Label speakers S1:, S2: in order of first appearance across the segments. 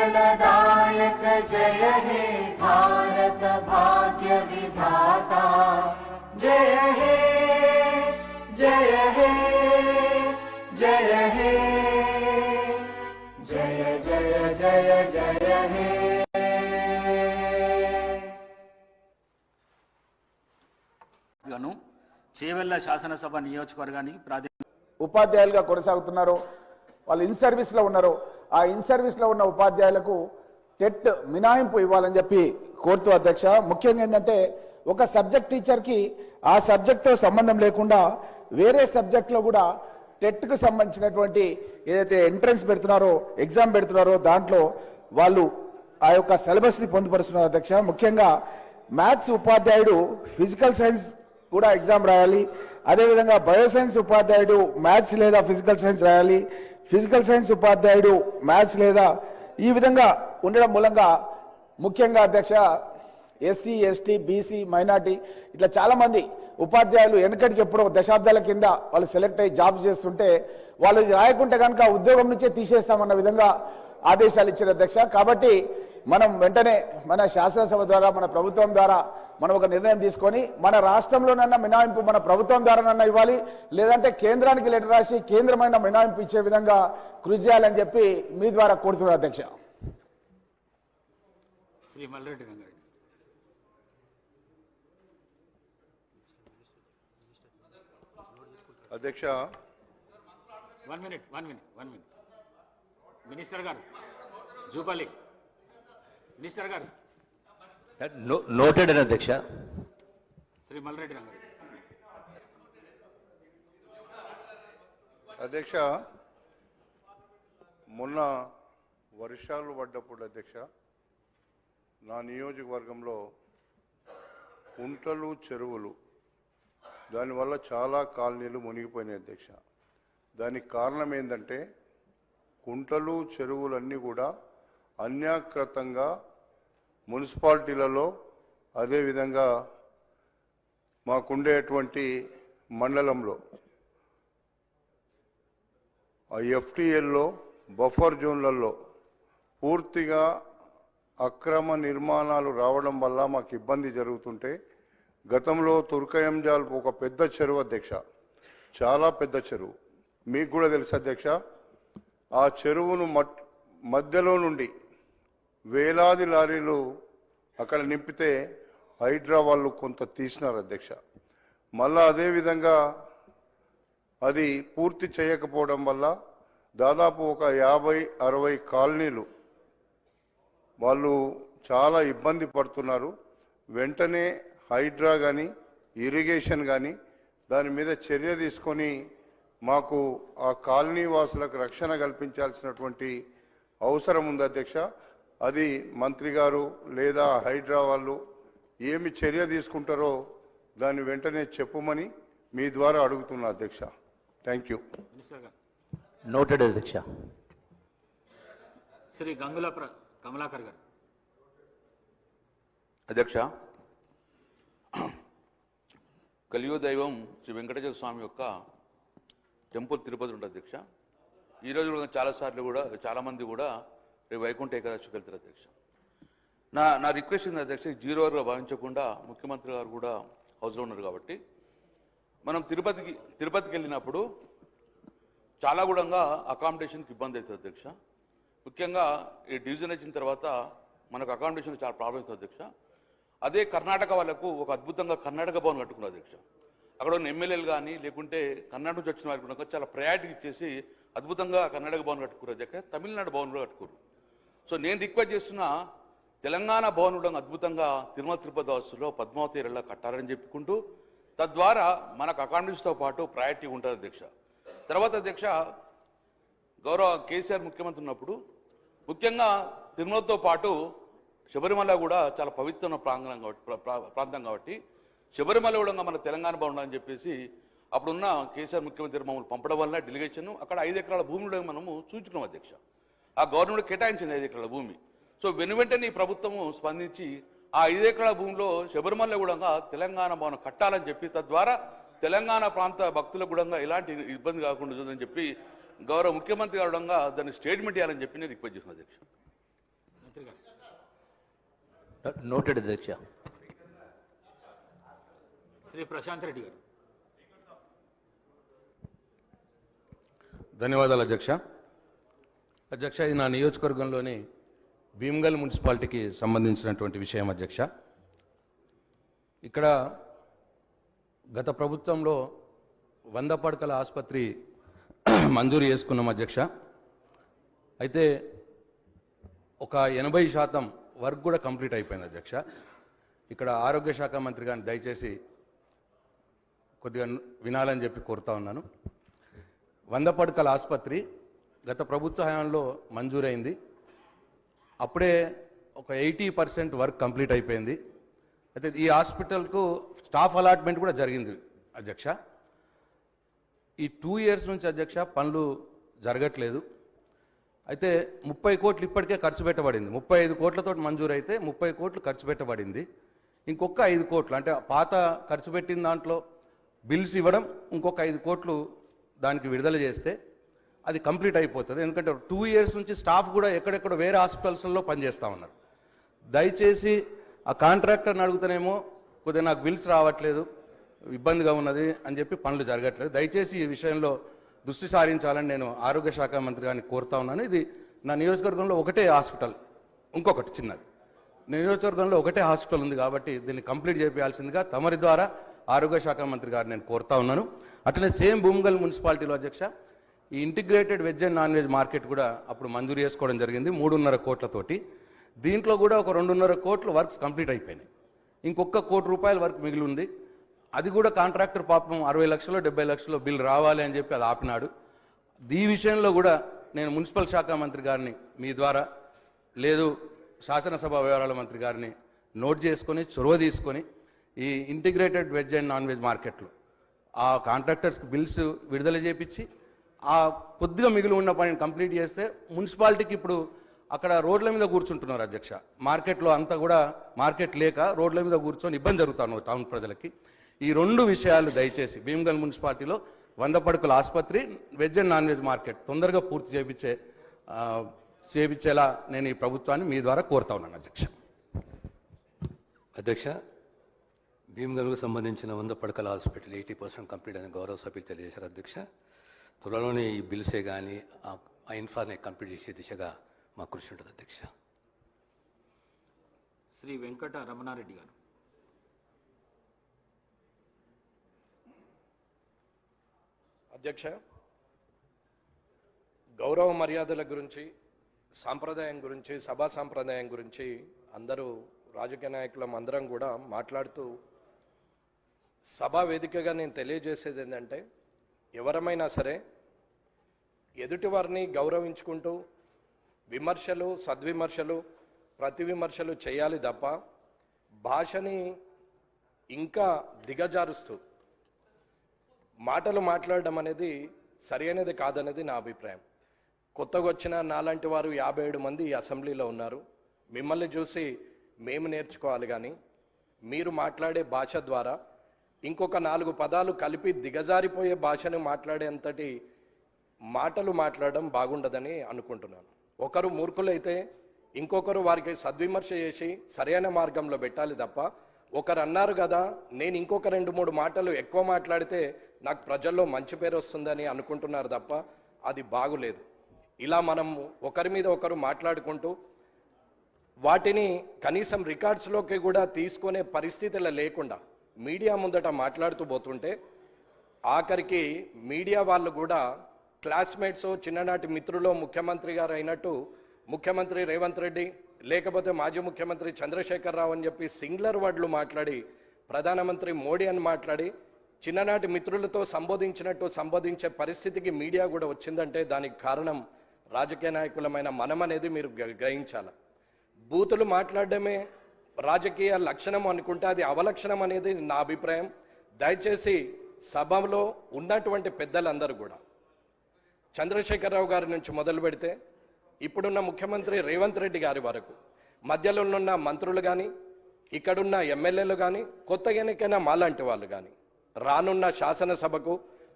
S1: जनगणमङ्गलदायक जय हे भारत भाग्य विधाता जय हे जय हे जय हे जय जय जय जय हे
S2: గాను చేవెళ్ల శాసనసభ నియోజకవర్గానికి ప్రాధాన్యత
S3: ఉపాధ్యాయులుగా కొనసాగుతున్నారు వాళ్ళు ఇన్ సర్వీస్లో ఉన్నారు ఆ ఇన్ సర్వీస్లో ఉన్న ఉపాధ్యాయులకు టెట్ మినాయింపు ఇవ్వాలని చెప్పి కోరుతూ అధ్యక్ష ముఖ్యంగా ఏంటంటే ఒక సబ్జెక్ట్ టీచర్కి ఆ సబ్జెక్ట్తో సంబంధం లేకుండా వేరే సబ్జెక్ట్లో కూడా టెట్కు సంబంధించినటువంటి ఏదైతే ఎంట్రన్స్ పెడుతున్నారో ఎగ్జామ్ పెడుతున్నారో దాంట్లో వాళ్ళు ఆ యొక్క సిలబస్ని పొందుపరుస్తున్నారు అధ్యక్ష. ముఖ్యంగా మ్యాథ్స్ ఉపాధ్యాయుడు ఫిజికల్ సైన్స్ కూడా ఎగ్జామ్ రాయాలి. అదేవిధంగా బయోసైన్స్ ఉపాధ్యాయుడు మ్యాథ్స్ లేదా ఫిజికల్ సైన్స్ రాయాలి. ఫిజికల్ సైన్స్ ఉపాధ్యాయుడు మ్యాథ్స్ లేదా ఈ విధంగా ఉండడం మూలంగా ముఖ్యంగా అధ్యక్ష ఎస్సీ ఎస్టీ బీసీ మైనార్టీ ఇట్లా చాలామంది ఉపాధ్యాయులు వెనకటికి ఎప్పుడో దశాబ్దాల కింద వాళ్ళు సెలెక్ట్ అయ్యి జాబ్ చేస్తుంటే వాళ్ళు ఇది రాయకుంటే కనుక ఉద్యోగం నుంచే తీసేస్తామన్న విధంగా ఆదేశాలు ఇచ్చారు అధ్యక్ష. కాబట్టి మనం వెంటనే మన శాసనసభ ద్వారా మన ప్రభుత్వం ద్వారా మనం ఒక నిర్ణయం తీసుకొని మన రాష్ట్రంలోనన్నా మినహాయింపు మన ప్రభుత్వం ద్వారానన్నా ఇవ్వాలి. లేదంటే కేంద్రానికి లెటర్ రాసి కేంద్రమైన మినహాయింపు ఇచ్చే విధంగా కృషి చేయాలని చెప్పి మీ ద్వారా కోరుతున్నారు అధ్యక్ష.
S2: శ్రీ మల్రెడ్డి
S4: అధ్యక్ష.
S2: One minute one minute one minute. Minister గారు జూపల్లి. మినిస్టర్ గారు.
S5: నోటెడ్ అని అధ్యక్ష
S2: శ్రీ మల్రెడ్డి రంగారెడ్డి
S4: అధ్యక్ష మొన్న వర్షాలు పడ్డప్పుడు అధ్యక్ష నా నియోజకవర్గంలో కుంటలు చెరువులు దానివల్ల చాలా కాలనీలు మునిగిపోయినాయి అధ్యక్ష. దానికి కారణం ఏంటంటే కుంటలు చెరువులన్నీ కూడా అన్యాకృతంగా మున్సిపాలిటీలలో అదేవిధంగా మాకుండేటువంటి మండలంలో ఆ ఎఫ్టీఎల్లో బఫర్ జోన్లలో పూర్తిగా అక్రమ నిర్మాణాలు రావడం వల్ల మాకు ఇబ్బంది జరుగుతుంటే గతంలో తుర్కయంజాల్ ఒక పెద్ద చెరువు అధ్యక్ష చాలా పెద్ద చెరువు. మీకు కూడా తెలుసు అధ్యక్ష ఆ చెరువును మట్ మధ్యలో నుండి వేలాది లారీలు అక్కడ నింపితే హైడ్రా వాళ్ళు కొంత తీసినారు అధ్యక్ష. మళ్ళా అదేవిధంగా అది పూర్తి చేయకపోవడం వల్ల దాదాపు ఒక యాభై అరవై కాలనీలు వాళ్ళు చాలా ఇబ్బంది పడుతున్నారు. వెంటనే హైడ్రా కానీ ఇరిగేషన్ కానీ దాని మీద చర్య తీసుకొని మాకు ఆ కాలనీ వాసులకు రక్షణ కల్పించాల్సినటువంటి అవసరం ఉంది అధ్యక్ష. అది మంత్రి గారు లేదా హైడ్రా వాళ్ళు ఏమి చర్య తీసుకుంటారో దాన్ని వెంటనే చెప్పమని మీ ద్వారా అడుగుతున్నా అధ్యక్ష. థ్యాంక్ యూ
S5: నోటెడ్ అధ్యక్ష.
S2: శ్రీ గంగుల కమలాకర్ గారు.
S6: అధ్యక్ష కలియుగ దైవం శ్రీ వెంకటేశ్వర స్వామి యొక్క టెంపుల్ తిరుపతి ఉంటుంది అధ్యక్ష. ఈరోజు కూడా చాలాసార్లు కూడా చాలామంది కూడా రేపు వైకుంఠ ఏకాదశికి వెళ్తారు అధ్యక్ష. నా నా రిక్వెస్ట్ ఉంది అధ్యక్ష? జీరో అవర్గా భావించకుండా ముఖ్యమంత్రి గారు కూడా హౌస్లో ఉన్నారు కాబట్టి. మనం తిరుపతికి తిరుపతికి వెళ్ళినప్పుడు చాలా కూడా అకామిడేషన్కి ఇబ్బంది అవుతుంది అధ్యక్ష. ముఖ్యంగా ఈ డివిజన్ వచ్చిన తర్వాత మనకు అకామిడేషన్ చాలా ప్రాబ్లం అవుతుంది అధ్యక్ష. అదే కర్ణాటక వాళ్ళకు ఒక అద్భుతంగా కర్ణాటక భవన్ కట్టుకున్నారు అధ్యక్ష. అక్కడ ఉన్న ఎమ్మెల్యేలు కానీ లేకుంటే కర్ణాటక నుంచి వచ్చిన వారికి చాలా ప్రయారిటీ ఇచ్చేసి అద్భుతంగా కర్ణాటక భవన్ కట్టుకున్నారు అధ్యక్ష. తమిళనాడు భవన్ కూడా కట్టుకోరు సో నేను రిక్వెస్ట్ చేస్తున్న తెలంగాణ భవన్ కూడా అద్భుతంగా తిరుమల తిరుపతి వాసులో పద్మావతి ఇళ్ళ కట్టాలని చెప్పుకుంటూ తద్వారా మనకు అకామిడేషన్తో పాటు ప్రయారిటీ ఉంటుంది అధ్యక్ష తర్వాత అధ్యక్ష గౌరవ కేసీఆర్ ముఖ్యమంత్రి ఉన్నప్పుడు ముఖ్యంగా తిరుమలతో పాటు శబరిమల కూడా చాలా పవిత్రమైన ప్రాంగణం కాబట్టి ప్రా- ప్రాంతం కాబట్టి శబరిమల కూడా మన తెలంగాణ బాగుండాలని చెప్పేసి అప్పుడున్న కేసీఆర్ ముఖ్యమంత్రి మమ్మల్ని పంపడం వల్ల డెలిగేషన్ అక్కడ ఐదు ఎకరాల భూములు మనము చూచుకున్నాం అధ్యక్ష ఆ గవర్నమెంట్ కేటాయించింది ఐదు ఎకరాల భూమి. సో వెను వెంటనే ఈ ప్రభుత్వము స్పందించి ఆ ఐదు ఎకరాల భూమిలో శబరిమల కూడా తెలంగాణ భవనం కట్టాలని చెప్పి తద్వారా తెలంగాణ ప్రాంత భక్తులకు కూడా ఎలాంటి ఇబ్బంది కాకుండా ఉంటుందని చెప్పి గౌరవ ముఖ్యమంత్రి గారు దాన్ని స్టేట్మెంట్ ఇవ్వాలని చెప్పి నేను రిక్వెస్ట్ చేసిన అధ్యక్ష.
S2: మంత్రి గారు
S5: Noted, Adhyaksha.
S2: శ్రీ ప్రశాంత్ రెడ్డి గారు.
S7: ధన్యవాదాలు అధ్యక్ష. అధ్యక్ష ఇది నా నియోజకవర్గంలోని భీమ్గల్ మున్సిపాలిటీకి సంబంధించినటువంటి విషయం అధ్యక్ష. ఇక్కడ గత ప్రభుత్వంలో వంద పడకల ఆసుపత్రి మంజూరు చేసుకున్నాం అధ్యక్ష. అయితే ఒక ఎనభై శాతం వర్క్ కూడా కంప్లీట్ అయిపోయింది అధ్యక్ష. ఇక్కడ ఆరోగ్య శాఖ మంత్రి గారిని దయచేసి కొద్దిగా వినాలని చెప్పి కోరుతా ఉన్నాను. వంద పడకల ఆసుపత్రి గత ప్రభుత్వ హయాంలో మంజూరైంది. అప్పుడే ఒక ఎయిటీ పర్సెంట్ వర్క్ కంప్లీట్ అయిపోయింది. అయితే ఈ హాస్పిటల్కు స్టాఫ్ అలాట్మెంట్ కూడా జరిగింది అధ్యక్ష. ఈ టూ ఇయర్స్ నుంచి అధ్యక్ష పనులు జరగట్లేదు. అయితే ముప్పై కోట్లు ఇప్పటికే ఖర్చు పెట్టబడింది. ముప్పై ఐదు కోట్లతో మంజూరు అయితే ముప్పై కోట్లు ఖర్చు పెట్టబడింది. ఇంకొక ఐదు కోట్లు అంటే పాత ఖర్చు పెట్టిన దాంట్లో బిల్స్ ఇవ్వడం ఇంకొక ఐదు కోట్లు దానికి విడుదల చేస్తే అది కంప్లీట్ అయిపోతుంది. ఎందుకంటే టూ ఇయర్స్ నుంచి స్టాఫ్ కూడా ఎక్కడెక్కడ వేరే హాస్పిటల్స్లో పనిచేస్తూ ఉన్నారు. దయచేసి ఆ కాంట్రాక్టర్ని అడుగుతానేమో కొద్దిగా నాకు బిల్స్ రావట్లేదు ఇబ్బందిగా ఉన్నది అని చెప్పి పనులు జరగట్లేదు. దయచేసి ఈ విషయంలో దృష్టి సారించాలని నేను ఆరోగ్య శాఖ మంత్రి గారిని కోరుతా ఉన్నాను. ఇది నా నియోజకవర్గంలో ఒకటే హాస్పిటల్ ఇంకొకటి చిన్నది. నియోజకవర్గంలో ఒకటే హాస్పిటల్ ఉంది కాబట్టి దీన్ని కంప్లీట్ చేయాల్సిందిగా తమరి ద్వారా ఆరోగ్య శాఖ మంత్రి గారిని నేను కోరుతా ఉన్నాను. అట్లనే సేమ్ భూమిగల్ మున్సిపాలిటీలో అధ్యక్ష ఈ integrated veg and non veg market కూడా అప్పుడు మంజూరు చేసుకోవడం జరిగింది మూడున్నర కోట్లతోటి. దీంట్లో కూడా ఒక రెండున్నర కోట్లు వర్క్స్ కంప్లీట్ అయిపోయినాయి. ఇంకొక కోటి రూపాయల వర్క్ మిగిలి ఉంది అది కూడా కాంట్రాక్టర్ పాపం అరవై లక్షలు డెబ్బై లక్షలు బిల్ రావాలి అని చెప్పి అది ఆపినాడు. ఈ విషయంలో కూడా నేను మున్సిపల్ శాఖ మంత్రి గారిని మీ ద్వారా లేదు శాసనసభ వ్యవహారాల మంత్రి గారిని నోట్ చేసుకొని చొరవ తీసుకొని ఈ integrated veg and non veg మార్కెట్లు ఆ కాంట్రాక్టర్స్కి బిల్స్ విడుదల చేపించి ఆ కొద్దిగా మిగిలి ఉన్న పనిని కంప్లీట్ చేస్తే మున్సిపాలిటీకి ఇప్పుడు అక్కడ రోడ్ల మీద కూర్చుంటున్నారు అధ్యక్ష. మార్కెట్లో అంతా కూడా మార్కెట్ లేక రోడ్ల మీద కూర్చొని ఇబ్బంది జరుగుతాను టౌన్ ప్రజలకి. ఈ రెండు విషయాలు దయచేసి భీమగల్ మున్సిపాలిటీలో వంద పడుకుల ఆసుపత్రి veg and non veg market తొందరగా పూర్తి చేపించే చేపించేలా నేను ఈ ప్రభుత్వాన్ని మీ ద్వారా కోరుతా ఉన్నాను అధ్యక్ష.
S5: అధ్యక్ష భీమగల్కు సంబంధించిన వంద పడకల హాస్పిటల్ ఎయిటీ పర్సెంట్ కంప్లీట్ అని గౌరవ సభ్యులు తెలియజేశారు అధ్యక్ష. త్వరలోనే ఈ బిల్సే కానీ ఆ ఇన్ఫార్నే కంప్లీట్ చేసే దిశగా మా కృషి ఉంటుంది అధ్యక్ష.
S2: శ్రీ వెంకట రమణారెడ్డి గారు.
S3: అధ్యక్ష గౌరవ మర్యాదల గురించి సాంప్రదాయం గురించి సభా సాంప్రదాయం గురించి అందరూ రాజకీయ నాయకులం అందరం కూడా మాట్లాడుతూ సభా వేదికగా నేను తెలియజేసేది ఏంటంటే ఎవరమైనా సరే ఎదుటివారిని గౌరవించుకుంటూ విమర్శలు సద్విమర్శలు ప్రతి విమర్శలు చేయాలి తప్ప భాషని ఇంకా దిగజారుస్తూ మాటలు మాట్లాడడం అనేది సరైనది కాదనేది నా అభిప్రాయం. కొత్తగా వచ్చిన నాలాంటి వారు యాభై ఏడు మంది ఈ అసెంబ్లీలో ఉన్నారు. మిమ్మల్ని చూసి మేము నేర్చుకోవాలి కానీ మీరు మాట్లాడే భాష ద్వారా ఇంకొక నాలుగు పదాలు కలిపి దిగజారిపోయే భాషను మాట్లాడేంతటి మాటలు మాట్లాడడం బాగుండదని అనుకుంటున్నాను. ఒకరు మూర్ఖులైతే ఇంకొకరు వారికి సద్విమర్శ చేసి సరైన మార్గంలో పెట్టాలి తప్ప ఒకరు అన్నారు కదా నేను ఇంకొక రెండు మూడు మాటలు ఎక్కువ మాట్లాడితే నాకు ప్రజల్లో మంచి పేరు వస్తుందని అనుకుంటున్నారు తప్ప అది బాగులేదు. ఇలా మనం ఒకరి మీద ఒకరు మాట్లాడుకుంటూ వాటిని కనీసం రికార్డ్స్లోకి కూడా తీసుకునే పరిస్థితులు లేకుండా మీడియా ముందట మాట్లాడుతూ పోతుంటే ఆఖరికి మీడియా వాళ్ళు కూడా క్లాస్మేట్స్ చిన్ననాటి మిత్రులు ముఖ్యమంత్రి గారు అయినట్టు ముఖ్యమంత్రి రేవంత్ రెడ్డి లేకపోతే మాజీ ముఖ్యమంత్రి చంద్రశేఖర్ రావు అని చెప్పి సింగులర్ వర్డ్లు మాట్లాడి ప్రధానమంత్రి మోడీ అని మాట్లాడి చిన్ననాటి మిత్రులతో సంబోధించినట్టు సంబోధించే పరిస్థితికి మీడియా కూడా వచ్చిందంటే దానికి కారణం రాజకీయ నాయకులమైన మనం అనేది మీరు గ్రహించాలి. బూతులు మాట్లాడడమే రాజకీయ లక్షణం అనుకుంటే అది అవలక్షణం అనేది నా అభిప్రాయం. దయచేసి సభలో ఉన్నటువంటి పెద్దలందరూ కూడా చంద్రశేఖరరావు గారి నుంచి మొదలు పెడితే ఇప్పుడున్న ముఖ్యమంత్రి రేవంత్ రెడ్డి గారి వరకు మధ్యలో ఉన్న మంత్రులు కానీ ఇక్కడున్న ఎమ్మెల్యేలు కానీ కొత్త ఎన్నికైనా మాలాంటి వాళ్ళు కానీ రానున్న శాసనసభకు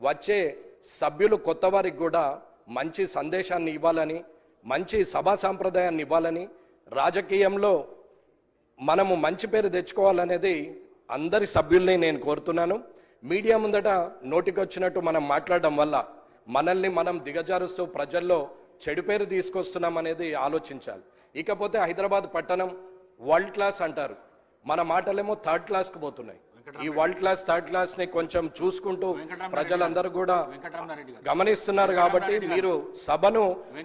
S3: వచ్చే సభ్యులు కొత్త వారికి కూడా మంచి సందేశాన్ని ఇవ్వాలని మంచి సభా సాంప్రదాయాన్ని ఇవ్వాలని రాజకీయంలో మనము మంచి పేరు తెచ్చుకోవాలనేది అందరి సభ్యుల్ని నేను కోరుతున్నాను. మీడియా ముందట నోటికొచ్చినట్టు మనం మాట్లాడడం వల్ల మనల్ని మనం దిగజారుస్తూ ప్రజల్లో చెడు పేరు తీసుకొస్తున్నాం అనేది ఆలోచించాలి. ఇకపోతే హైదరాబాద్ పట్టణం వరల్డ్ క్లాస్ అంటారు. మన మాటలేమో థర్డ్ క్లాస్కి పోతున్నాయి. ఈ వరల్డ్ క్లాస్ థర్డ్ క్లాస్ని కొంచెం చూసుకుంటూ ప్రజలందరూ కూడా గమనిస్తున్నారు కాబట్టి మీరు సభను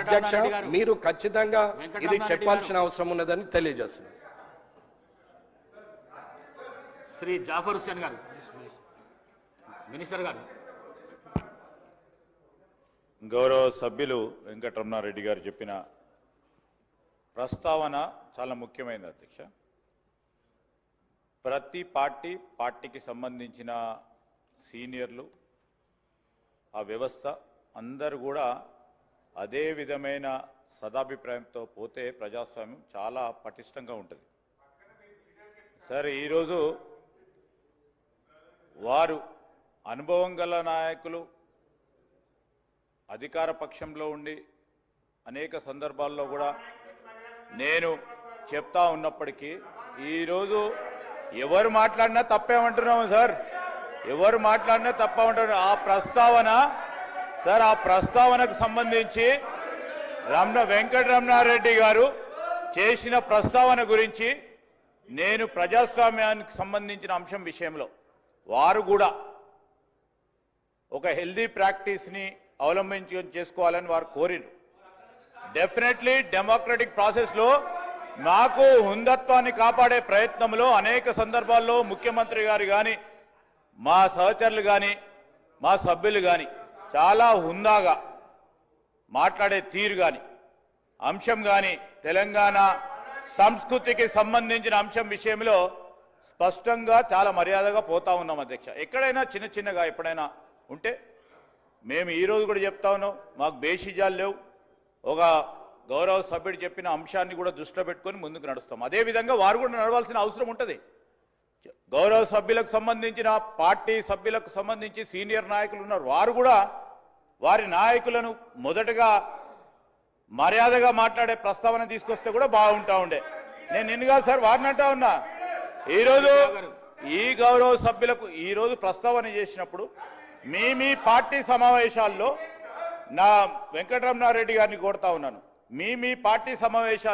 S3: అధ్యక్ష. మీరు ఖచ్చితంగా ఇది చెప్పాల్సిన అవసరం ఉన్నదని తెలియజేస్తున్నారు
S2: శ్రీ జాఫర్ హుస్సేన్ గారు. మినిస్టర్ గారు.
S8: గౌరవ సభ్యులు వెంకటరమణారెడ్డి గారు చెప్పిన ప్రస్తావన చాలా ముఖ్యమైనది అధ్యక్ష. ప్రతి పార్టీ పార్టీకి సంబంధించిన సీనియర్లు ఆ వ్యవస్థ అందరూ కూడా అదే విధమైన సదాభిప్రాయంతో పోతే ప్రజాస్వామ్యం చాలా పటిష్టంగా ఉంటుంది. సరే ఈరోజు వారు అనుభవం గల నాయకులు అధికార పక్షంలో ఉండి అనేక సందర్భాల్లో కూడా నేను చెప్తా ఉన్నప్పటికీ ఈరోజు ఎవరు మాట్లాడినా తప్పేమంటున్నాము సార్? ఎవరు మాట్లాడినా తప్పమంటున్నారు? ఆ ప్రస్తావన సార్ ఆ ప్రస్తావనకు సంబంధించి రమణ వెంకటరమణారెడ్డి గారు చేసిన ప్రస్తావన గురించి నేను ప్రజాస్వామ్యానికి సంబంధించిన అంశం విషయంలో వారు కూడా ఒక హెల్దీ ప్రాక్టీస్ని అవలంబించి చేసుకోవాలని వారు కోరిరు. డెఫినెట్లీ డెమోక్రటిక్ ప్రాసెస్లో నాకు హుందత్వాన్ని కాపాడే ప్రయత్నంలో అనేక సందర్భాల్లో ముఖ్యమంత్రి గారు కానీ మా సహచరులు కానీ మా సభ్యులు కానీ చాలా హుందాగా మాట్లాడే తీరు కానీ అంశం కానీ తెలంగాణ సంస్కృతికి సంబంధించిన అంశం విషయంలో స్పష్టంగా చాలా మర్యాదగా పోతా ఉన్నాం అధ్యక్ష. ఎక్కడైనా చిన్న చిన్నగా ఎప్పుడైనా ఉంటే మేము ఈరోజు కూడా చెప్తా ఉన్నాం మాకు బేషిజాలు లేవు. ఒక గౌరవ సభ్యుడు చెప్పిన అంశాన్ని కూడా దృష్టిలో పెట్టుకొని ముందుకు నడుస్తాం. అదేవిధంగా వారు కూడా నడవాల్సిన అవసరం ఉంటుంది. గౌరవ సభ్యులకు సంబంధించిన పార్టీ సభ్యులకు సంబంధించి సీనియర్ నాయకులు ఉన్నారు. వారు కూడా వారి నాయకులను మొదటగా మర్యాదగా మాట్లాడే ప్రస్తావన తీసుకొస్తే కూడా బాగుంటా ఉండే. నేను నిన్నగా సార్ వారిని అంటా ఉన్నా. ఈరోజు ఈ గౌరవ సభ్యులకు ఈ రోజు ప్రస్తావన చేసినప్పుడు మీ మీ పార్టీ సమావేశాల్లో నా వెంకటరమణారెడ్డి గారిని కోరుతా ఉన్నాను. మీ మీ పార్టీ సమావేశాలు